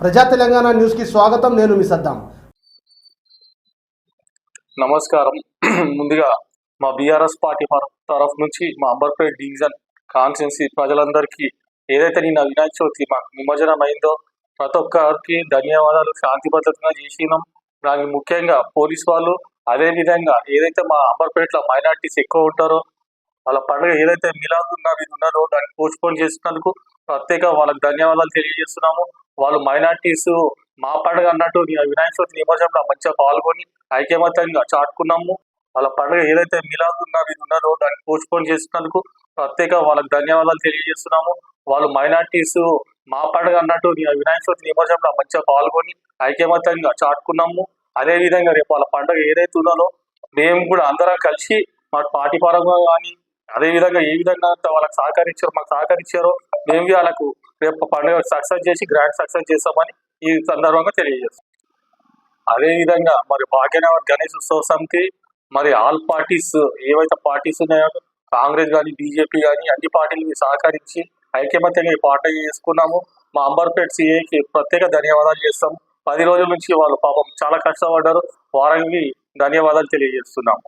ప్రజా తెలంగాణ న్యూస్కి స్వాగతం. నేను మీ సద్దాం. నమస్కారం. ముందుగా మా బీఆర్ఎస్ పార్టీ తరఫు నుంచి మా అంబర్పేట్ డివిజన్ కాన్స్టిట్యున్సీ ప్రజలందరికీ ఏదైతే నిన్న వినాయక చవితి మాకు నిమజ్జనం అయిందో ప్రతి ఒక్కరికి ధన్యవాదాలు. శాంతి భద్రతగా చేసినాం. దానికి ముఖ్యంగా పోలీస్ వాళ్ళు అదే విధంగా ఏదైతే మా అంబర్పేటలో మైనార్టీస్ ఎక్కువ ఉంటారో వాళ్ళ పండుగ ఏదైతే మిలాద్ ఉన్న ఇది ఉన్నదో దాన్ని పోస్ట్పోన్ చేసినందుకు ప్రత్యేక వాళ్ళకి ధన్యవాదాలు తెలియజేస్తున్నాము. వాళ్ళు మైనార్టీస్ మా పండుగ అన్నట్టు వినాయక చవితి నిమజ్జనంలో మంచిగా పాల్గొని ఐక్యమత్యంగా చాటుకున్నాము. వాళ్ళ పండుగ ఏదైతే మిలాద్ ఉన్న ఇది ఉన్నదో దాన్ని పోస్ట్పోన్ చేసినందుకు ప్రత్యేక వాళ్ళకి ధన్యవాదాలు తెలియజేస్తున్నాము. వాళ్ళు మైనార్టీస్ మా పండుగ అన్నట్టు వినాయక చవితి నిమజ్జనంలో మంచిగా పాల్గొని ఐక్యమత్యంగా చాటుకున్నాము. అదేవిధంగా రేపు వాళ్ళ పండుగ ఏదైతే ఉన్నదో మేము కూడా అందరం కలిసి మా పార్టీ పరంగా కానీ అదే విధంగా ఏ విధంగా వాళ్ళకి సహకరించారో మాకు సహకరించారో మేము వాళ్ళకు రేపు పండుగ సక్సెస్ చేసి గ్రాండ్ సక్సెస్ చేస్తామని ఈ సందర్భంగా తెలియజేస్తాం. అదేవిధంగా మరి భాగ్యనగర్ గణేష్ ఉత్సవ సమితి మరి ఆల్ పార్టీస్ ఏవైతే పార్టీస్ ఉన్నాయో కాంగ్రెస్ కానీ బీజేపీ కానీ అన్ని పార్టీలు సహకరించి ఐక్యమత్యంగా ఈ పండుగ చేసుకున్నాము. మా అంబర్పేట్ సిఏకి ప్రత్యేక ధన్యవాదాలు చేస్తాం పది రోజుల నుంచి వాళ్ళు పాపం చాలా కష్టపడ్డారు. వారానికి ధన్యవాదాలు తెలియజేస్తున్నాము.